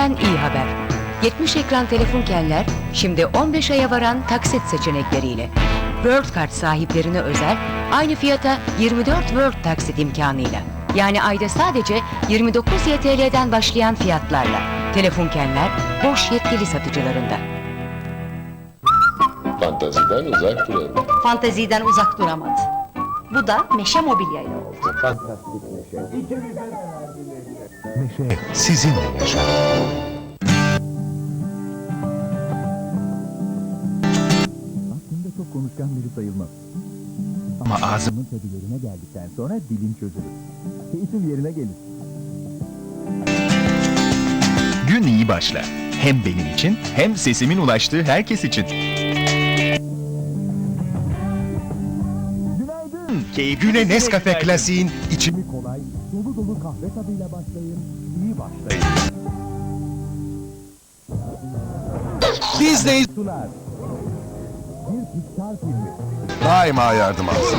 TEM'den iyi haber. 70 ekran telefon kenler şimdi 15 aya varan taksit seçenekleriyle. World Card sahiplerine özel aynı fiyata 24 World taksit imkanıyla. Yani ayda sadece 29 YTL'den başlayan fiyatlarla. Telefon kenler boş yetkili satıcılarında. Fantaziden uzak duralım. Fanteziden uzak duramadı. Bu da meşe mobilyayla oldu. Meşe sizinle yaşar. Aslında çok konuşkan biri sayılmam. Ama ağzımın tadı yerine geldikten sonra dilim çözülür. Keyfim yerine gelir. Gün iyi başlar. Hem benim için hem sesimin ulaştığı herkes için. Günaydın. Güne Nescafe Klasik'in içimi kolay, dolu dolu kahve tadıyla başlayın, iyi başlayın. Disney sunar. Bir Pixar filmi. Daima yardım alsın.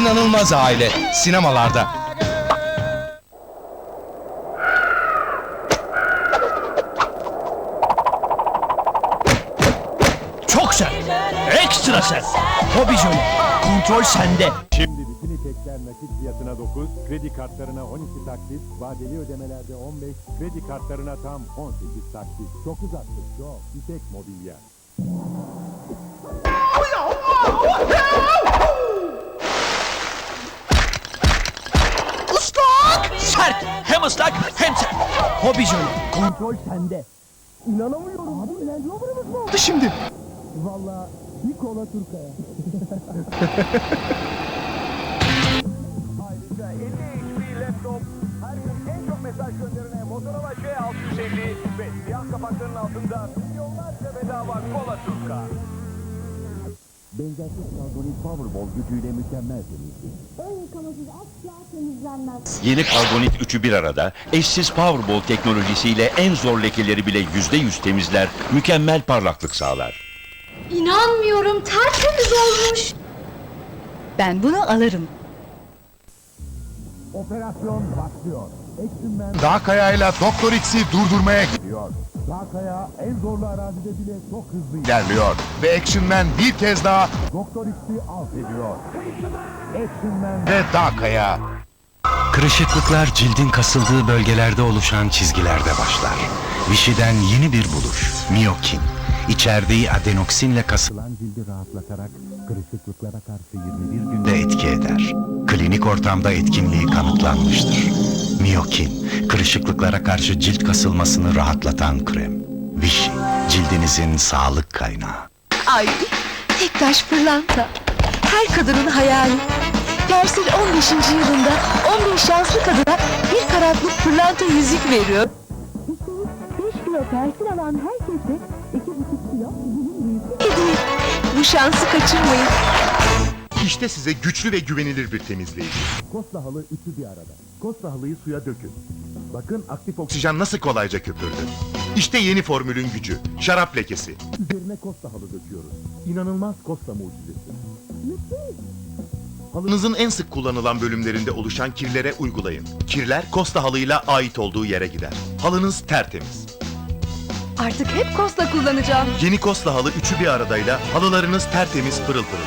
İnanılmaz aile sinemalarda. Çok sert. Ekstra sert. Hobi Jolly. Kontrol sende. Şimdi bütün İpekler nakit fiyatına 9, kredi kartlarına 12 taksit, vadeli ödemelerde 15, kredi kartlarına tam 18 taksit. Çok uzattık, çok. İpek Mobilya. Islak. Sert. Hem ıslak hem sert. Hobi Jolly. Kontrol sende. İnanamıyorum. Abi Land Rover'ımız mı oldu şimdi? Valla bir kola Turkaya. Ayrıca 50 HP laptop, her gün en çok mesaj gönderene Motorola J650 ve siyah kapakların altında milyonlarca bedava kola turka. Benzersiz karbonit Powerball gücüyle mükemmel temizlik. Ön yıkamasız asla temizlenmez. Yeni Karbonit üçü bir arada, eşsiz Powerball teknolojisiyle en zor lekeleri bile yüzde yüz temizler, mükemmel parlaklık sağlar. İnanmıyorum tertemiz olmuş. Ben bunu alırım. Operasyon başlıyor. Action Man Dağkaya ile Doktor X'i durdurmaya gidiyor. Dağkaya en zorlu arazide bile çok hızlı ilerliyor. Ve Action Man bir kez daha Doktor X'i alt ediyor. Action Man ve Dağkaya. Kırışıklıklar cildin kasıldığı bölgelerde oluşan çizgilerde başlar. Vichy'den yeni bir buluş, Miokin. İçerdiği adenoksinle kasılan Lan cildi rahatlatarak kırışıklıklara karşı 21 gün de etki eder. Klinik ortamda etkinliği kanıtlanmıştır. Miokin, kırışıklıklara karşı cilt kasılmasını rahatlatan krem. Vichy, cildinizin sağlık kaynağı. Ay tek taş pırlanta. Her kadının hayali. Persil 15. yılında 15 şanslı kadına bir karatlık pırlanta yüzük veriyor. Üstelik 5 kilo persil alan herkese 2,5 kilo bunun büyüsü Hediye. Bu şansı kaçırmayın. İşte size güçlü ve güvenilir bir temizleyici. Costa halı üçü bir arada. Costa halıyı suya dökün. Bakın aktif oksijen nasıl kolayca köpürdü. İşte yeni formülün gücü. Şarap lekesi. üzerine Costa halı döküyoruz. İnanılmaz Costa mucizesi. Halınızın en sık kullanılan bölümlerinde oluşan kirlere uygulayın. Kirler Costa halıyla ait olduğu yere gider. Halınız tertemiz. Artık hep Costa kullanacağım. Yeni Costa halı üçü bir aradayla halılarınız tertemiz pırıl pırıl.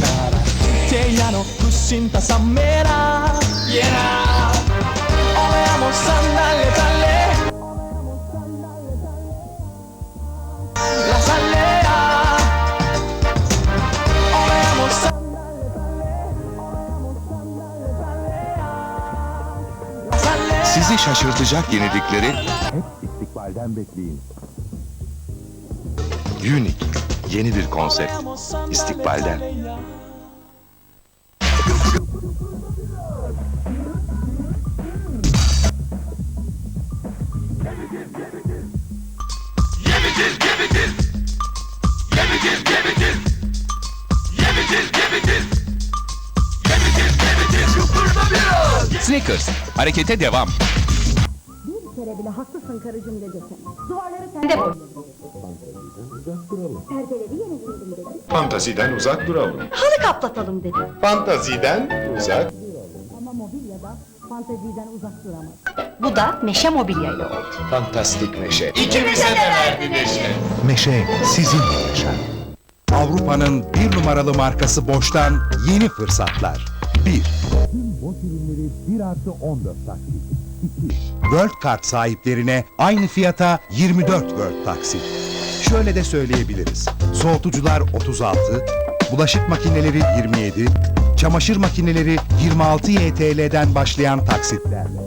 Nara. Kusinta sammera. Yeah. Oleamo sandalle. Sizi şaşırtacak yenilikleri Hep istikbalden bekleyin. Unique. Yeni bir konsept. İstikbalden. Snickers, harekete devam. haklısın karıcığım dedi sen. Duvarları sen de boyadın. Perdeleri yenileyelim dedi. Fantaziden uzak duralım. Halı kaplatalım dedi. Fantaziden uzak. Ama mobilyada fanteziden uzak duramaz. Bu da meşe mobilyayla oldu. Fantastik neşe. İkimize de verdi neşe. Meşe sizinle yaşar. Avrupa'nın bir numaralı markası Boş'tan yeni fırsatlar. 1. Tüm boş ürünleri 1 artı 14 taksit. 2. World Card sahiplerine aynı fiyata 24 World taksit. Şöyle de söyleyebiliriz. Soğutucular 36, bulaşık makineleri 27, çamaşır makineleri 26 YTL'den başlayan taksitlerle.